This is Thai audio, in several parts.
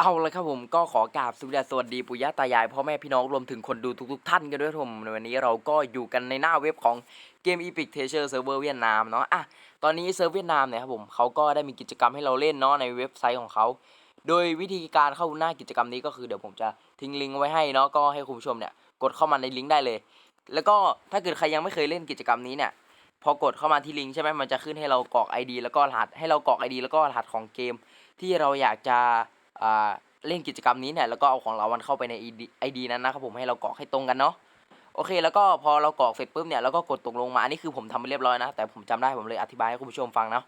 เอาละครับผมก็ขอกราบสวัสดีสวัสดีปู่ย่าตายายพ่อแม่พี่น้องรวมถึงคนดูทุก ๆ ท่านกันด้วยครับผมในวันนี้เราก็อยู่กันในหน้าเว็บของเกม Epic Treasure Server เวียดนามเนาะอะตอนนี้เซิร์ฟเวียดนามเนี่ยครับผมเขาก็ได้มีกิจกรรมให้เราเล่นเนาะในเว็บไซต์ของเขา โดยวิธีการเข้าหน้ากิจกรรมนี้ก็คือเดี๋ยวผมจะทิ้งลิงก์ไว้ให้เนาะก็ให้คุณผู้ชมเนี่ยกดเข้ามาในลิงก์ได้เลย แล้วก็ถ้าเกิดใครยังไม่เคยเล่นกิจกรรมนี้เนี่ยพอกดเข้ามาที่ลิงก์ใช่ไหมมันจะขึ้นให้เรากรอก ID แล้วก็รหัสให้เรากรอก ID แล้วก็รหัสของเกม ที่เราอยากจะ เล่นกิจกรรมนี้เนี่ยแล้วก็เอาของเราวันเข้าไปใน ID, ID นั้นนะครับผมให้เรากรอกให้ตรงกันเนาะโอเค แล้วก็พอเรากรอกเสร็จปุ๊บเนี่ยเราก็กดตกลงมาอันนี้คือผมทำไปเรียบร้อยนะ แต่ผมจำได้ผมเลยอธิบายให้คุณผู้ชมฟังเนาะ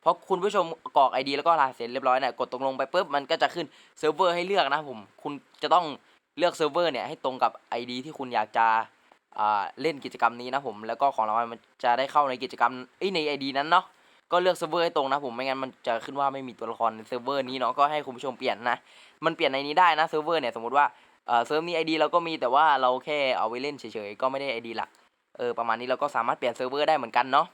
เพราะคุณผู้ชมกรอก ID แล้วก็รหัสเสร็จเรียบร้อยเนี่ยกดตกลงไปปุ๊บมันก็จะขึ้นเซิร์ฟเวอร์ให้เลือกนะผมคุณจะต้องเลือกเซิร์ฟเวอร์เนี่ยให้ตรงกับ ID ที่คุณอยากจะเล่นกิจกรรมนี้นะผมแล้วก็ของรางวัลมันจะได้เข้าในกิจกรรมเอ้ยใน ID นั้นเนาะ ก็เลือกเซิร์ฟเวอร์ให้ตรงนะผมไม่งั้นมันจะขึ้นว่าไม่มีตัวละครในเซิร์ฟเวอร์นี้เนาะก็ให้คุณผู้ชมเปลี่ยนนะ มันเปลี่ยนในนี้ได้นะเซิร์ฟเวอร์เนี่ยสมมติว่าเออเซิร์ฟนี้ไอดีเราก็มีแต่ว่าเราแค่เอาไว้เล่นเฉยๆก็ไม่ได้ไอดีหลักเออประมาณนี้เราก็สามารถเปลี่ยนเซิร์ฟเวอร์ได้เหมือนกันเนาะ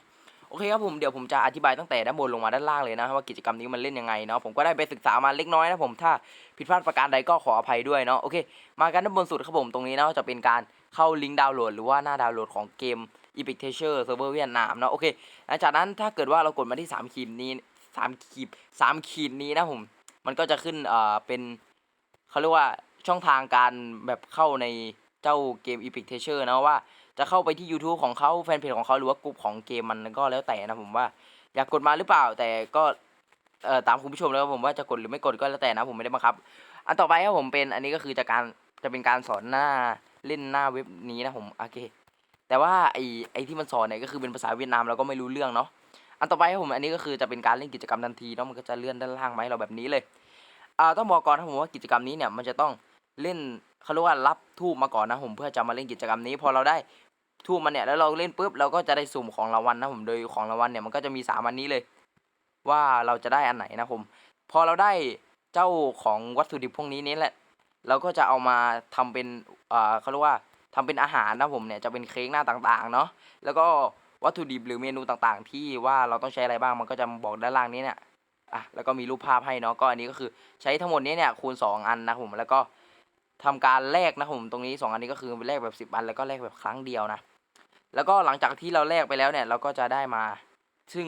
โอเคครับผมเดี๋ยวผมจะอธิบายตั้งแต่ด้านบนลงมาด้านล่างเลยนะว่ากิจกรรมนี้มันเล่นยังไงเนาะผมก็ได้ไปศึกษามาเล็กน้อยนะผมถ้าผิดพลาดประการใดก็ขออภัยด้วยเนาะโอเค มากันด้านบนสุดครับผมตรงนี้เนาะจะเป็นการเข้าลิงก์ดาวน์โหลดหรือว่าหน้าดาวน์โหลดของเกม Epic Treasure Server เวอร์เวียดนามเนาะโอเคหลังจากนั้นถ้าเกิดว่าเรากดมาที่สามขีดนี้สามขีดสามขีดนี้นะผม มันก็จะขึ้นเอ่อเป็นเขาเรียกว่าช่องทางการแบบเข้าในเจ้าเกม Epic Treasure นะว่าจะเข้าไปที่ YouTube ของเขาแฟนเพจของเขาหรือว่ากลุ่มของเกมมันก็แล้วแต่นะผมว่าอยากกดมาหรือเปล่า แต่ก็เอ่อตามคุณผู้ชมแล้วผมว่าจะกดหรือไม่กดก็แล้วแต่นะผมไม่ได้บังคับ อันต่อไปครับผมเป็นอันนี้ก็คือจะการจะเป็นการสอนหน้าเล่นหน้าเว็บนี้นะผมโอเค แต่ว่าไอไอที่มันสอนเนี่ยก็คือเป็นภาษาเวียดนามเราก็ไม่รู้เรื่องเนาะอันต่อไปครับผมอันนี้ก็คือจะเป็นการเล่นกิจกรรมทันทีเนาะมันก็จะเลื่อนด้านล่างมาให้เราแบบนี้เลยอ่าต้องบอกก่อนนะผมว่ากิจกรรมนี้เนี่ยมันจะต้องเล่นเขาเรียกว่ารับทูบมาก่อนนะผมเพื่อจะมาเล่นกิจกรรมนี้พอเราได้ทูบมาเนี่ยแล้วเราเล่นปุ๊บเราก็จะได้สุ่มของรางวัลนะผมโดยของรางวัลเนี่ยมันก็จะมีสามอันนี้เลย ว่าเราจะได้อันไหนนะผม พอเราได้เจ้าของวัตถุดิบพวกนี้นี่แหละ เราก็จะเอามาทำเป็นอ่าเขาเรียกว่า ทำเป็นอาหารนะผมเนี่ยจะเป็นเค้กหน้าต่างๆเนาะแล้วก็วัตถุดิบหรือเมนูต่างๆ ที่ว่าเราต้องใช้อะไรบ้างมันก็จะบอกด้านล่างนี้เนี่ยอะแล้วก็มีรูปภาพให้เนาะก็อันนี้ก็คือใช้ทั้งหมดนี้เนี่ยคูณ 2 อันนะผมแล้วก็ทำการแลกนะผมตรงนี้ 2 อันนี้ก็คือแลกแบบ 10 อันแล้วก็แลกแบบครั้งเดียวนะแล้วก็หลังจากที่เราแลกไปแล้วเนี่ยเราก็จะได้มาซึ่ง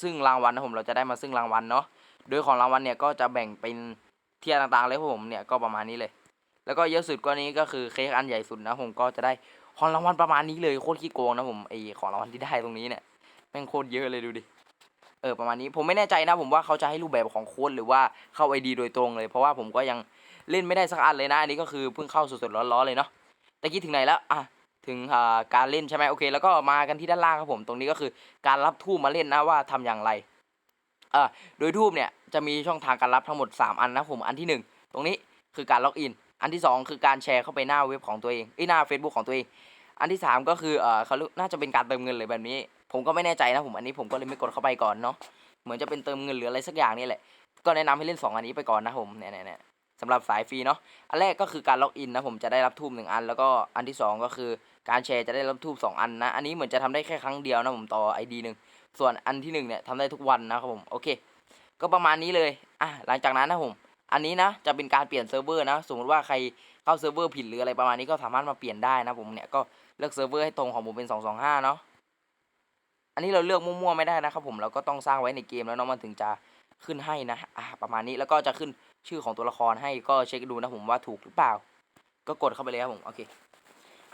ซึ่งรางวัลนะผมเราจะได้มาซึ่งรางวัลเนาะโดยของรางวัลเนี่ยก็จะแบ่งเป็นเทียร์ต่างๆเลยผมเนี่ยก็ประมาณนี้เลย แล้วก็เยอะสุดกว่านี้ก็คือเค้กอันใหญ่สุดนะผมก็จะได้ของรางวัลประมาณนี้เลยโคตรขี้โกงนะผมไอของรางวัลที่ได้ตรงนี้เนี่ยแม่งโคตรเยอะเลยดูดิเออประมาณนี้ผมไม่แน่ใจนะผมว่าเขาจะให้รูปแบบของโค้ดหรือว่าเข้าไอดีโดยตรงเลย เพราะว่าผมก็ยังเล่นไม่ได้สักอันเลยนะอันนี้ก็คือเพิ่งเข้าสดๆร้อนๆเลยเนาะตะกี้ถึงไหนแล้วอะถึงอ่าการเล่นใช่ไหมโอเค แล้วก็มากันที่ด้านล่างครับผมตรงนี้ก็คือการรับทูบมาเล่นนะว่าทำอย่างไรอ่าโดยทูบเนี่ยจะมีช่องทางการรับทั้งหมด 3 อันนะผมอันที่หนึ่งตรงนี้คือการล็อกอิน อันที่ 2 คือการแชร์เข้าไปหน้าเว็บของตัวเองไอยหน้า Facebook ของตัวเอง อันที่ 3 ก็คือเออเขาเรียกน่าจะเป็นการเติมเงินเลยแบบนี้ ผมก็ไม่แน่ใจนะผมอันนี้ผมก็เลยไม่กดเข้าไปก่อนเนาะเหมือนจะเป็นเติมเงินหรืออะไรสักอย่างนี่แหละ ก็แนะนำให้เล่น 2 อันนี้ไปก่อนนะผมเนี่ยเนี่ยเนี่ยสำหรับสายฟรีเนาะอันแรกก็คือการล็อกอินนะผมจะได้รับทูบหนึ่งอัน แล้วก็อันที่ 2 ก็คือการแชร์จะได้รับทูบสองอันนะอันนี้เหมือนจะทำได้แค่ครั้งเดียวนะผมต่อ ID หนึ่งส่วนอันที่หนึ่งเนี่ยทำได้ทุกวันนะครับผมโอเค ก็ประมาณนี้เลยอะหลังจากนั้นนะผม อันนี้นะจะเป็นการเปลี่ยนเซิร์ฟเวอร์นะ สมมติว่าใครเข้าเซิร์ฟเวอร์ผิดหรืออะไรประมาณนี้ก็สามารถมาเปลี่ยนได้นะผมเนี่ยก็เลือกเซิร์ฟเวอร์ให้ตรงของผมเป็น 225 เนาะอันนี้เราเลือกมั่วๆไม่ได้นะครับผมเราก็ต้องสร้างไว้ในเกมแล้วเนาะมันถึงจะขึ้นให้นะอะประมาณนี้แล้วก็จะขึ้นชื่อของตัวละครให้ก็เช็คดูนะผมว่าถูกหรือเปล่า ก็กดเข้าไปเลยครับผมโอเค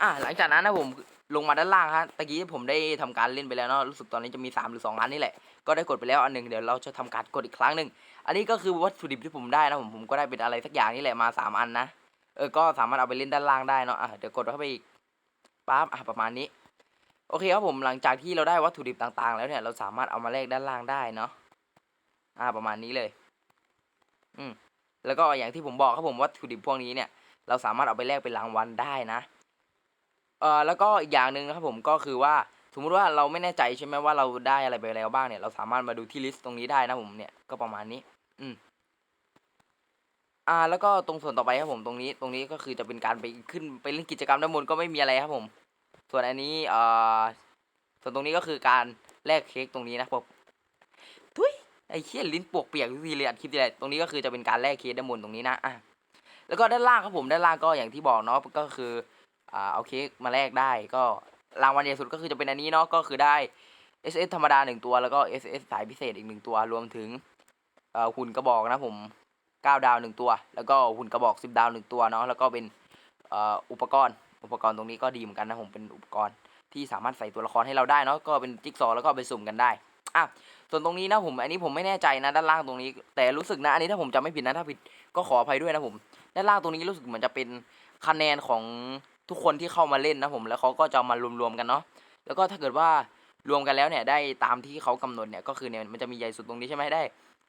อะหลังจากนั้นนะผมลงมาด้านล่างฮะตะกี้ผมได้ทำการเล่นไปแล้วเนาะรู้สึกตอนนี้จะมี 3 หรือ2อันนี่แหละ ก็ได้กดไปแล้วอันหนึ่งเดี๋ยวเราจะทำการกดอีกครั้งหนึ่งอันนี้ก็คือวัตถุดิบที่ผมได้นะผมผมก็ได้เป็นอะไรสักอย่างนี่แหละมาสามอันนะเออก็สามารถเอาไปเล่นด้านล่างได้เนาะอะเดี๋ยวกดเข้าไปอีกปั๊บอะประมาณนี้ โอเคครับผมหลังจากที่เราได้วัตถุดิบต่างๆ แล้วเนี่ยเราสามารถเอามาแลกด้านล่างได้เนาะอ่าประมาณนี้เลย อืมแล้วก็อย่างที่ผมบอกครับผมวัตถุดิบพวกนี้เนี่ย เราสามารถเอาไปแลกเป็นรางวัลได้นะ เออแล้วก็อีกอย่างหนึ่งนะครับผมก็คือว่าสมมุติว่าเราไม่แน่ใจใช่ไหมว่าเราได้อะไรไปแล้วบ้างเนี่ยเราสามารถมาดูที่ลิสต์ตรงนี้ได้นะผมเนี่ยก็ประมาณนี้ อืมอ่าแล้วก็ตรงส่วนต่อไปครับผมตรงนี้ตรงนี้ก็คือจะเป็นการไปขึ้นไปเล่นกิจกรรมด้านบนก็ไม่มีอะไรครับผม ส่วนอันนี้เอ่าส่วนตรงนี้ก็คือการแลกเค้กตรงนี้นะครับผมทุยไอ้เขี้ยลิ้นปวกเปียกทุกทีเลยอัดคลิปทีไรตรงนี้ก็คือจะเป็นการแลกเคสด้านบนตรงนี้นะอะแล้วก็ด้านล่างครับผมด้านล่างก็อย่างที่บอกเนาะก็คือ อ่าเอาเค้กมาแลกได้ก็รางวัลใหญ่สุดก็คือจะเป็นอันนี้เนาะก็คือได้ SS ธรรมดาหนึ่งตัวแล้วก็ SS สายพิเศษอีกหนึ่งตัวรวมถึงเอ่อหุ่นกระบอกนะผมเก้าดาวหนึ่งตัว แล้วก็หุ่นกระบอกสิบดาวหนึ่งตัวเนาะแล้วก็เป็นเอ่ออุปกรณ์ อุปกรณ์ตรงนี้ก็ดีเหมือนกันนะผมเป็นอุปกรณ์ที่สามารถใส่ตัวละครให้เราได้เนาะก็เป็นจิ๊กซอว์แล้วก็เอาไปสุ่มกันได้อะส่วนตรงนี้นะผมอันนี้ผมไม่แน่ใจนะด้านล่างตรงนี้ แต่รู้สึกนะอันนี้ถ้าผมจำไม่ผิดนะถ้าผิดก็ขออภัยด้วยนะผมด้านล่างตรงนี้รู้สึกเหมือนจะเป็นคะแนนของ ทุกคนที่เข้ามาเล่นนะผมแล้วเขาก็จะมารวมๆกันเนาะแล้วก็ถ้าเกิดว่ารวมกันแล้วเนี่ยได้ตามที่เขากำหนดเนี่ยก็คือเนี่ยมันจะมีใหญ่สุดตรงนี้ใช่ไหมได้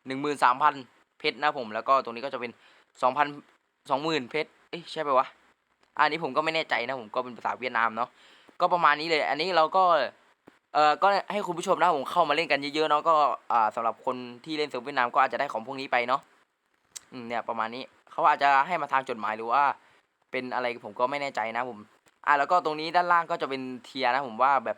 หนึ่งหมื่นสามพันเพชรนะผมแล้วก็ตรงนี้ก็จะเป็นสองพันสองหมื่นเพชรเอ้ยใช่ไหมวะอันนี้ผมก็ไม่แน่ใจนะผมก็เป็นภาษาเวียดนามเนาะก็ประมาณนี้เลย อันนี้เราก็เอ่อก็ให้คุณผู้ชมนะผมเข้ามาเล่นกันเยอะๆเนาะก็อ่าสำหรับคนที่เล่นเซิร์ฟเวียดนามก็อาจจะได้ของพวกนี้ไปเนาะเนี่ยประมาณนี้เขาอาจจะให้มาทางจดหมายหรือว่า เป็นอะไรผมก็ไม่แน่ใจนะผมอ่าแล้วก็ตรงนี้ด้านล่างก็จะเป็นเทียนะผมว่าแบบ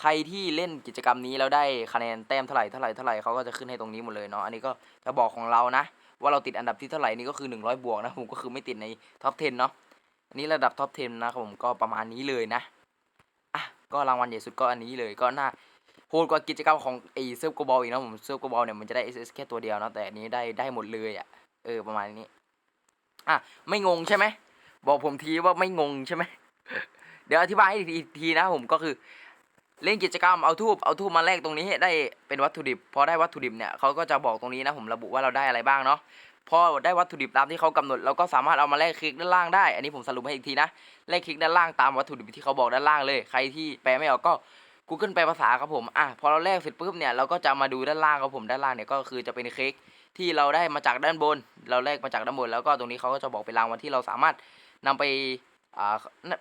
ใครที่เล่นกิจกรรมนี้แล้วได้คะแนนแต้มเท่าไหร่เท่าไหร่เท่าไหร่เขาก็จะขึ้นให้ตรงนี้หมดเลยเนาะอันนี้ก็จะบอกของเรานะ ว่าเราติดอันดับที่เท่าไหร่นี่ก็คือ 100 บวกนะผมก็คือไม่ติดในท็อป 10 เนาะอันนี้ระดับท็อป 10 นะครับผมก็ประมาณนี้เลยนะอะก็รางวัลใหญ่สุดก็อันนี้เลยก็น่าโหดกว่ากิจกรรมของไอเซิร์ฟโกบอลอีกนะผมเซิร์ฟโกบอลเนี่ยมันจะได้ SS แค่ตัวเดียวนะแต่อันนี้ได้ได้หมดเลยอะเออประมาณนี้อะไม่งงใช่ไหม บอกผมทีว่าไม่งงใช่ไหมเดี๋ยวอธิบายให้อีกทีนะผมก็คือเล่นกิจกรรมเอาทูบเอาทูบมาแลกตรงนี้ได้เป็นวัตถุดิบพอได้วัตถุดิบเนี่ยเขาก็จะบอกตรงนี้นะผมระบุว่าเราได้อะไรบ้างเนาะพอได้วัตถุดิบตามที่เขากำหนดเราก็สามารถเอามาแลกคลิกด้านล่างได้ อันนี้ผมสรุปให้อีกทีนะแลกคลิกด้านล่างตามวัตถุดิบที่เขาบอกด้านล่างเลย ใครที่แปลไม่ออกก็ Google แปลภาษาครับผมอะพอเราแลกเสร็จปุ๊บเนี่ยเราก็จะมาดูด้านล่างครับผมด้านล่างเนี่ยก็คือจะเป็นเค้กที่เราได้มาจากด้านบน เราแลกมาจากด้านบน แล้วก็ตรงนี้เขาก็จะบอกเป็นรางวัลที่เราสามารถ นำไปอ่า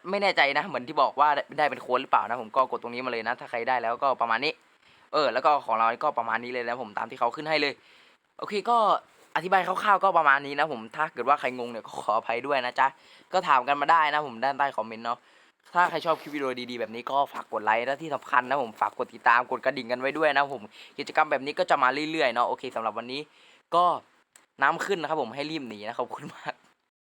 ไม่แน่ใจนะเหมือนที่บอกว่าได้เป็นโค้ดหรือเปล่านะผมก็กดตรงนี้มาเลยนะ ถ้าใครได้แล้วก็ประมาณนี้ เออ แล้วก็ของเราก็ประมาณนี้เลยนะผมตามที่เขาขึ้นให้เลย โอเคก็อธิบายคร่าวๆก็ประมาณนี้นะผมถ้าเกิดว่าใครงงเนี่ยก็ขออภัยด้วยนะจ๊ะก็ถามกันมาได้นะผมด้านใต้คอมเมนต์เนาะถ้าใครชอบคลิปวิดีโอดีๆแบบนี้ก็ฝากกดไลค์และที่สำคัญนะผมฝากกดติดตามกดกระดิ่งกันไว้ด้วยนะผมกิจกรรมแบบนี้ก็จะมาเรื่อยๆเนาะโอเคสำหรับวันนี้ ก็น้ำขึ้นนะครับผมให้รีบหนีนะขอบคุณมาก